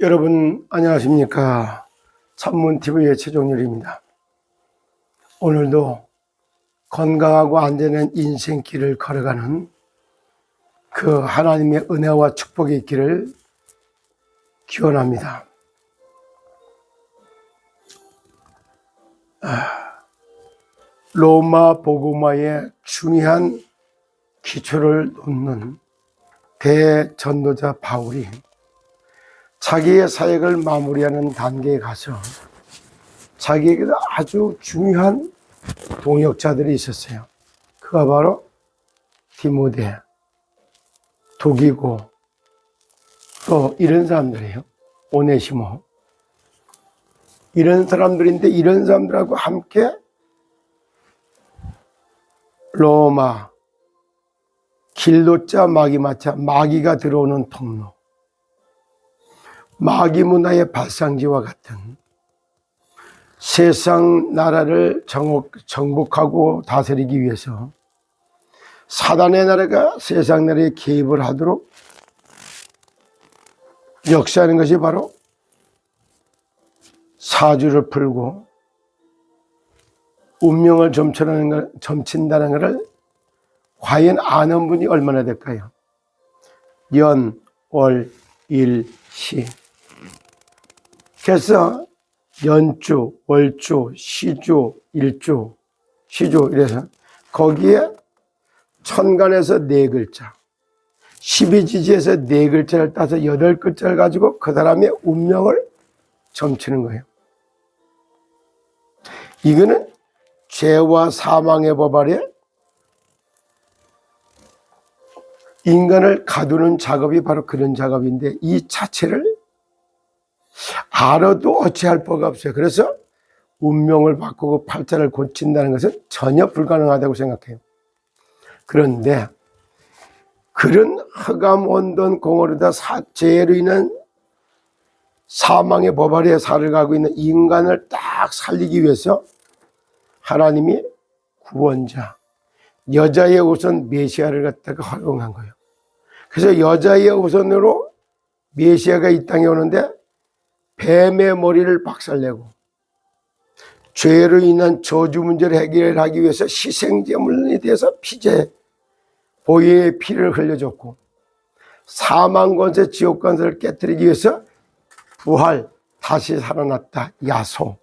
여러분 안녕하십니까? 참문TV의 최종렬입니다. 오늘도 건강하고 안전한 인생길을 걸어가는 그 하나님의 은혜와 축복이 있기를 기원합니다. 아, 로마 복음화의 중요한 기초를 놓는 대전도자 바울이 자기의 사역을 마무리하는 단계에 가서 자기에게도 아주 중요한 동역자들이 있었어요. 그가 바로 디모데, 독이고 또 이런 사람들이에요. 오네시모. 이런 사람들인데 이런 사람들하고 함께 로마, 길로자 마기마차, 마귀가 들어오는 통로. 마귀 문화의 발상지와 같은 세상 나라를 정복, 정복하고 다스리기 위해서 사단의 나라가 세상 나라에 개입을 하도록 역사하는 것이 바로 사주를 풀고 운명을 점쳐라는 걸, 점친다는 것을 과연 아는 분이 얼마나 될까요? 연, 월, 일, 시. 그래서 연주, 월주, 시주, 일주, 시주 이래서 거기에 천간에서 네 글자, 십이지지에서 네 글자를 따서 여덟 글자를 가지고 그 사람의 운명을 점치는 거예요. 이거는 죄와 사망의 법 아래 인간을 가두는 작업이 바로 그런 작업인데 이 자체를 알아도 어찌할 바가 없어요. 그래서 운명을 바꾸고 팔자를 고친다는 것은 전혀 불가능하다고 생각해요. 그런데 그런 흑암 온돈 공허르다 죄로 인한 사망의 법 아래에 살아가고 있는 인간을 딱 살리기 위해서 하나님이 구원자, 여자의 우선 메시아를 갖다가 허용한 거예요. 그래서 여자의 우선으로 메시아가 이 땅에 오는데 뱀의 머리를 박살내고 죄로 인한 저주 문제를 해결하기 위해서 희생제물에 대해서 피제 보이의 피를 흘려줬고 사망 권세 지옥 권세를 깨뜨리기 위해서 부활 다시 살아났다. 야소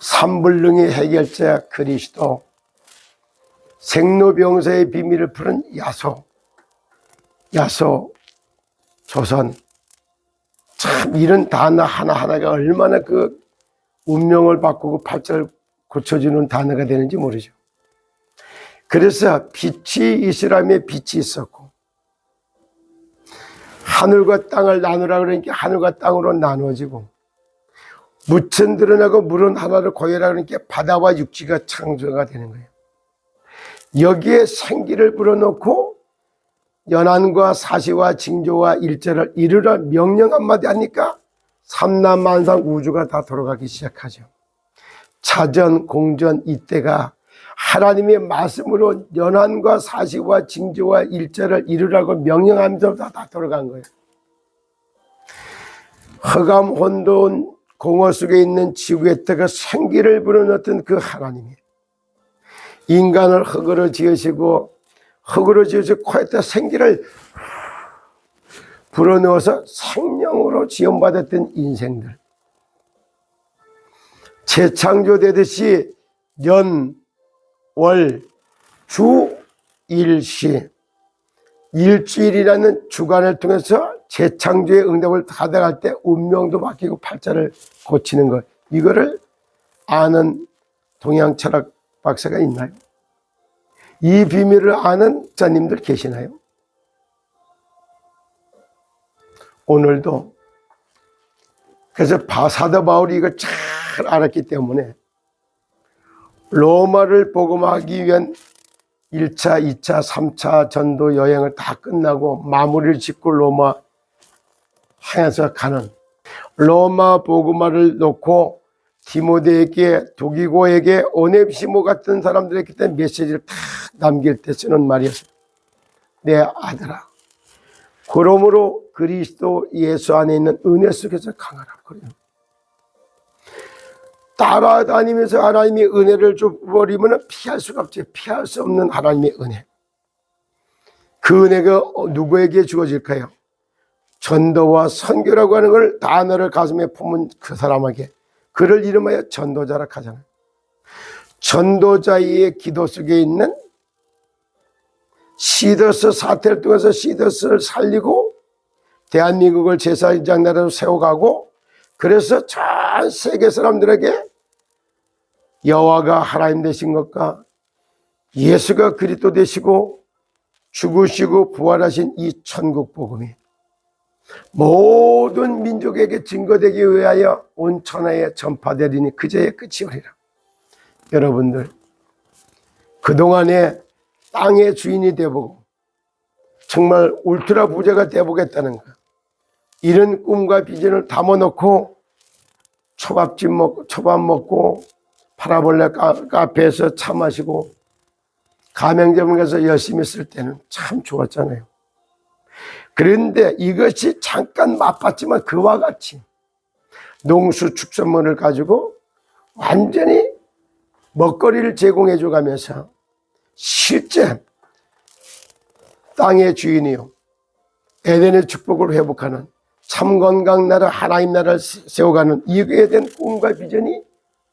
삼불능의 해결자 그리스도. 생로병사의 비밀을 푸는 야소 야소. 조선 참 이런 단어 하나하나가 얼마나 그 운명을 바꾸고 팔자를 고쳐주는 단어가 되는지 모르죠. 그래서 빛이 이스라엘에 빛이 있었고 하늘과 땅을 나누라 그러니까 하늘과 땅으로 나누어지고 무천 드러나고 물은 하나를 고여라 그러니까 바다와 육지가 창조가 되는 거예요. 여기에 생기를 불어넣고 연한과 사시와 징조와 일절을 이르라 명령 한마디 하니까 삼남만상 우주가 다 돌아가기 시작하죠. 자전, 공전 이때가 하나님의 말씀으로 연한과 사시와 징조와 일절을 이루라고 명령하면서 다, 다 돌아간 거예요. 흑암 혼돈 공허 속에 있는 지구에다가 생기를 불어넣던 그 하나님이 인간을 흙으로 지으시고 흙으로 지어서 코에다 생기를 불어넣어서 생명으로 지원받았던 인생들. 재창조되듯이 연, 월, 주, 일시, 일주일이라는 주간을 통해서 재창조의 응답을 받아갈 때 운명도 바뀌고 팔자를 고치는 것. 이거를 아는 동양 철학 박사가 있나요? 이 비밀을 아는 자님들 계시나요? 오늘도 그래서 바사도 바울이 이걸 잘 알았기 때문에 로마를 복음하기 위한 1차, 2차, 3차 전도 여행을 다 끝나고 마무리를 짓고 로마 향해서 가는 로마 복음화를 놓고 디모데에게 도기고에게 오네시모 같은 사람들에게 그때 메시지를 다 남길 때 쓰는 말이었어요. 내 아들아. 그러므로 그리스도 예수 안에 있는 은혜 속에서 강하라 그래요. 따라다니면서 하나님의 은혜를 줘버리면 피할 수가 없죠. 피할 수 없는 하나님의 은혜. 그 은혜가 누구에게 주어질까요? 전도와 선교라고 하는 걸 단어를 가슴에 품은 그 사람에게 그를 이름하여 전도자라 하잖아요. 전도자의 기도 속에 있는 시더스 사태를 통해서 시더스를 살리고 대한민국을 제사장 나라로 세워가고 그래서 전 세계 사람들에게 여호와가 하나님 되신 것과 예수가 그리스도 되시고 죽으시고 부활하신 이 천국 복음이 모든 민족에게 증거되기 위하여 온 천하에 전파되리니 그제의 끝이 오리라. 여러분들 그동안에 땅의 주인이 되보고 정말 울트라 부자가 되보겠다는 거 이런 꿈과 비전을 담아놓고 초밥집 먹고 초밥 먹고 파라볼레 카- 카페에서 차 마시고 가맹점을 가서 열심히 쓸 때는 참 좋았잖아요. 그런데 이것이 잠깐 맛봤지만 그와 같이 농수 축산물을 가지고 완전히 먹거리를 제공해 줘가면서 실제 땅의 주인이요 에덴의 축복을 회복하는 참 건강 나라 하나님 나라를 세워가는 이거에 대한 꿈과 비전이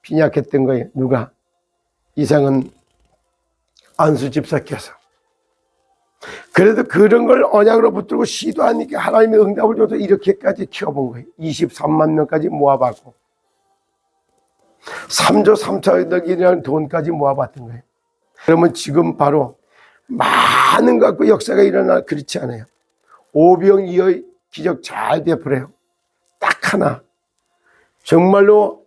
빈약했던 거예요. 누가? 이상은 안수 집사께서. 그래도 그런 걸 언약으로 붙들고 시도 하니까 하나님의 응답을 줘서 이렇게까지 키워본 거예요. 23만 명까지 모아봤고 3조 3천억이라는 돈까지 모아봤던 거예요. 그러면 지금 바로 많은 것 갖고 역사가 일어나 그렇지 않아요. 오병이어의 기적 잘 베풀어요. 딱 하나. 정말로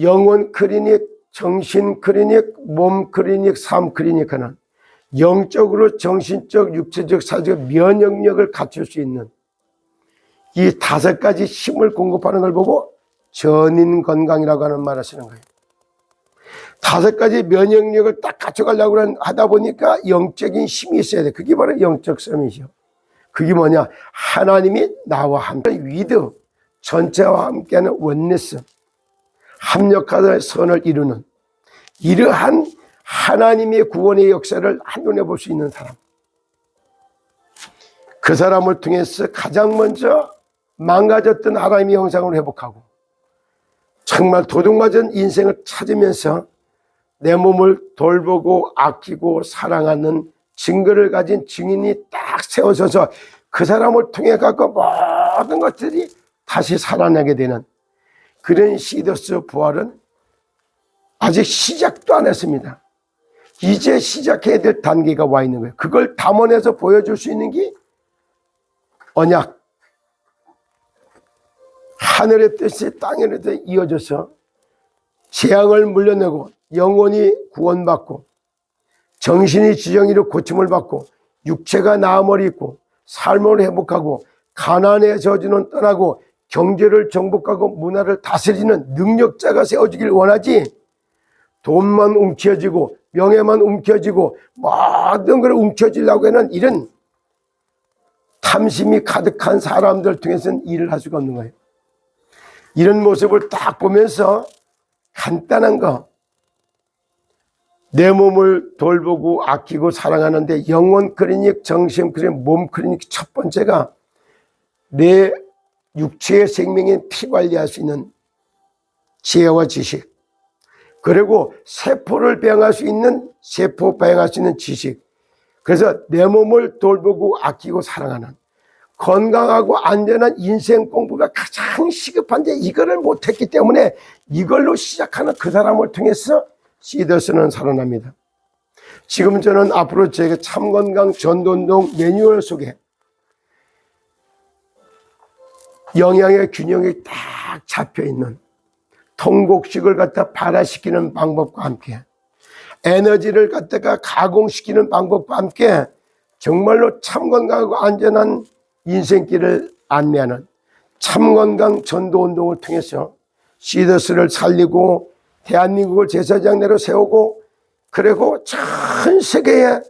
영혼 클리닉, 정신 클리닉, 몸 클리닉, 삶 클리닉 하는 영적으로 정신적, 육체적, 사회적 면역력을 갖출 수 있는 이 다섯 가지 힘을 공급하는 걸 보고 전인 건강이라고 하는 말 하시는 거예요. 다섯 가지 면역력을 딱 갖춰가려고 하다 보니까 영적인 힘이 있어야 돼. 그게 바로 영적 썸이죠. 그게 뭐냐? 하나님이 나와 함께 위드, 전체와 함께하는 원네스, 합력하여 선을 이루는 이러한 하나님의 구원의 역사를 한눈에 볼 수 있는 사람. 그 사람을 통해서 가장 먼저 망가졌던 하나님의 형상을 회복하고 정말 도둑맞은 인생을 찾으면서 내 몸을 돌보고 아끼고 사랑하는 증거를 가진 증인이 딱 세워져서 그 사람을 통해 갖고 모든 것들이 다시 살아나게 되는 그런 시더스 부활은 아직 시작도 안 했습니다. 이제 시작해야 될 단계가 와 있는 거예요. 그걸 담아내서 보여줄 수 있는 게 언약. 하늘의 뜻이 땅의 뜻에 이어져서 재앙을 물려내고 영혼이 구원받고 정신이 지정이로 고침을 받고 육체가 나음을 입고 삶을 회복하고 가난의 저주는 떠나고 경제를 정복하고 문화를 다스리는 능력자가 세워지길 원하지 돈만 움켜쥐고 명예만 움켜쥐고 모든 걸 움켜쥐려고 하는 이런 탐심이 가득한 사람들 통해서는 일을 할 수가 없는 거예요. 이런 모습을 딱 보면서 간단한 거, 내 몸을 돌보고 아끼고 사랑하는데 영혼 클리닉, 정신 클리닉, 몸 클리닉 첫 번째가 내 육체의 생명에 피 관리할 수 있는 지혜와 지식. 그리고 세포를 배양할 수 있는 세포 배양할 수 있는 지식. 그래서 내 몸을 돌보고 아끼고 사랑하는 건강하고 안전한 인생 공부가 가장 시급한데 이거를 못했기 때문에 이걸로 시작하는 그 사람을 통해서 시더스는 살아납니다. 지금 저는 앞으로 제가 참건강 전도운동 매뉴얼 속에 영양의 균형이 딱 잡혀 있는 통곡식을 갖다 발화시키는 방법과 함께 에너지를 갖다가 가공시키는 방법과 함께 정말로 참 건강하고 안전한 인생길을 안내하는 참 건강 전도 운동을 통해서 시더스를 살리고 대한민국을 제사장내로 세우고 그리고 전 세계에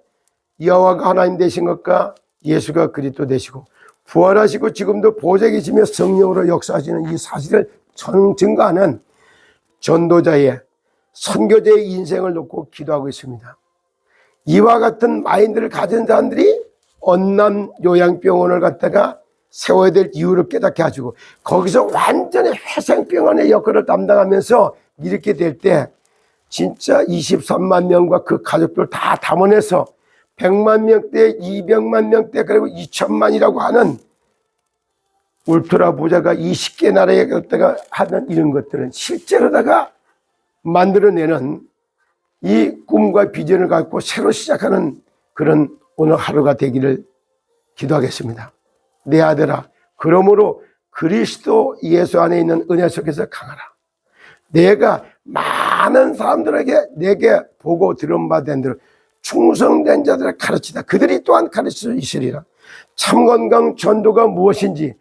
여호와가 하나님 되신 것과 예수가 그리스도 되시고 부활하시고 지금도 보좌에 계시며 성령으로 역사하시는 이 사실을 전- 증거하는 전도자의 선교자의 인생을 놓고 기도하고 있습니다. 이와 같은 마인드를 가진 사람들이 언남 요양병원을 갖다가 세워야 될 이유를 깨닫게 해주고 거기서 완전히 회생병원의 역할을 담당하면서 이렇게 될 때 진짜 23만 명과 그 가족들 다 담아내서 100만 명대, 200만 명대, 그리고 2천만이라고 하는 울트라 부자가 20개 나라에 갔다가 하는 이런 것들은 실제로다가 만들어내는 이 꿈과 비전을 갖고 새로 시작하는 그런 오늘 하루가 되기를 기도하겠습니다. 내 아들아, 그러므로 그리스도 예수 안에 있는 은혜 속에서 강하라. 내가 많은 사람들에게 내게 보고 들은 바 된 대로 충성된 자들을 가르치다. 그들이 또한 가르쳐 있으리라. 참건강 전도가 무엇인지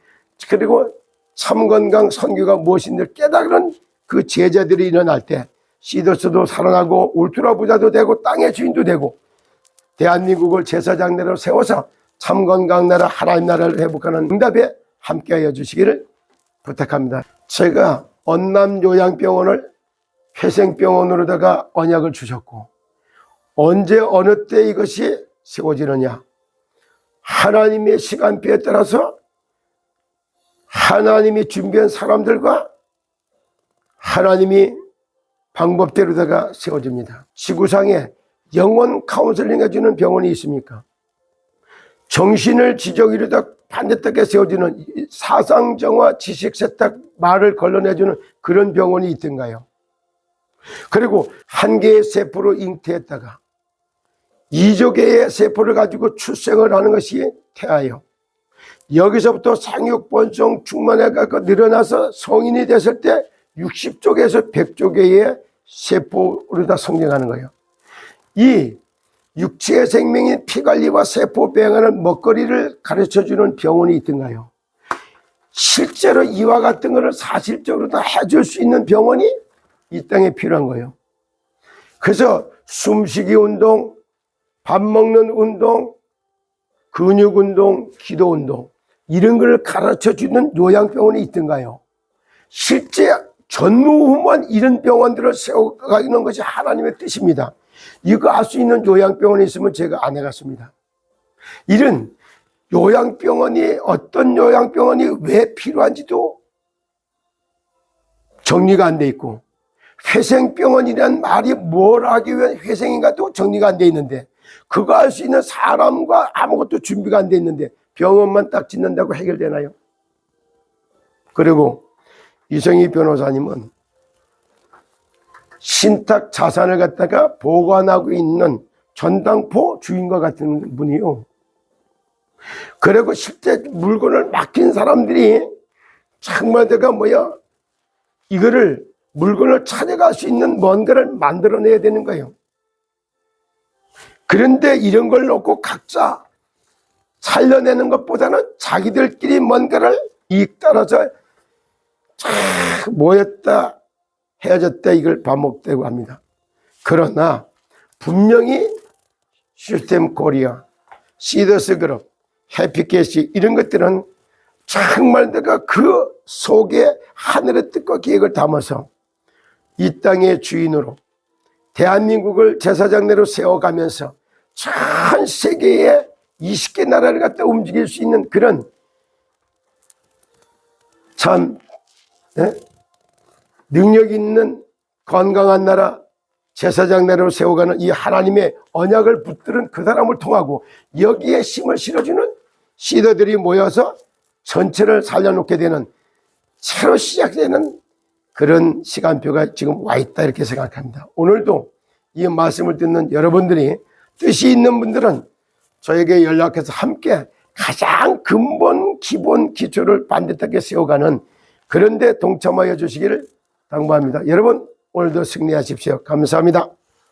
그리고 참건강 선교가 무엇인지 깨달은 그 제자들이 일어날 때 시더스도 살아나고 울트라 부자도 되고 땅의 주인도 되고 대한민국을 제사장대로 세워서 참건강 나라 하나님 나라를 회복하는 응답에 함께하여 주시기를 부탁합니다. 제가 언남 요양병원을 회생병원으로다가 언약을 주셨고 언제 어느 때 이것이 세워지느냐 하나님의 시간표에 따라서 하나님이 준비한 사람들과 하나님이 방법대로다가 세워집니다. 지구상에 영원 카운슬링 해주는 병원이 있습니까? 정신을 지적이려다 반듯하게 세워주는 사상정화 지식 세탁 말을 걸러내주는 그런 병원이 있던가요? 그리고 한 개의 세포로 잉태했다가 이조 개의 세포를 가지고 출생을 하는 것이 태아요. 여기서부터 상육번성 충만해가 늘어나서 성인이 됐을 때 60쪽에서 100쪽의 세포로 다 성장하는 거예요. 이 육체의 생명인 피관리와 세포 배양하는 먹거리를 가르쳐 주는 병원이 있던가요? 실제로 이와 같은 것을 사실적으로 다 해줄 수 있는 병원이 이 땅에 필요한 거예요. 그래서 숨쉬기 운동, 밥 먹는 운동, 근육 운동, 기도 운동 이런 걸 가르쳐 주는 요양병원이 있던가요? 실제 전무후무한 이런 병원들을 세워가는 것이 하나님의 뜻입니다. 이거 알 수 있는 요양병원이 있으면 제가 안 해갔습니다. 이런 요양병원이 어떤 요양병원이 왜 필요한지도 정리가 안 돼 있고 회생병원이란 말이 뭘 하기 위한 회생인가도 정리가 안 돼 있는데 그거 할 수 있는 사람과 아무것도 준비가 안 돼 있는데 병원만 딱 짓는다고 해결되나요? 그리고 이성희 변호사님은 신탁 자산을 갖다가 보관하고 있는 전당포 주인과 같은 분이요. 그리고 실제 물건을 맡긴 사람들이 정말 내가 뭐야 이거를 물건을 찾아갈 수 있는 뭔가를 만들어내야 되는 거예요. 그런데 이런 걸 놓고 각자 살려내는 것보다는 자기들끼리 뭔가를 이익 따라서 쫙 모였다 헤어졌다 이걸 반복되고 합니다. 그러나 분명히 시스템 코리아, 시더스 그룹, 해피캐시 이런 것들은 정말 내가 그 속에 하늘의 뜻과 계획을 담아서 이 땅의 주인으로 대한민국을 제사장내로 세워가면서 전 세계에 20개 나라를 갖다 움직일 수 있는 그런 참 예? 능력 있는 건강한 나라 제사장내로 세워가는 이 하나님의 언약을 붙들은 그 사람을 통하고 여기에 힘을 실어주는 시더들이 모여서 전체를 살려놓게 되는 새로 시작되는 그런 시간표가 지금 와 있다 이렇게 생각합니다. 오늘도 이 말씀을 듣는 여러분들이 뜻이 있는 분들은 저에게 연락해서 함께 가장 근본 기본 기초를 반듯하게 세워가는 그런데 동참하여 주시기를 당부합니다. 여러분 오늘도 승리하십시오. 감사합니다.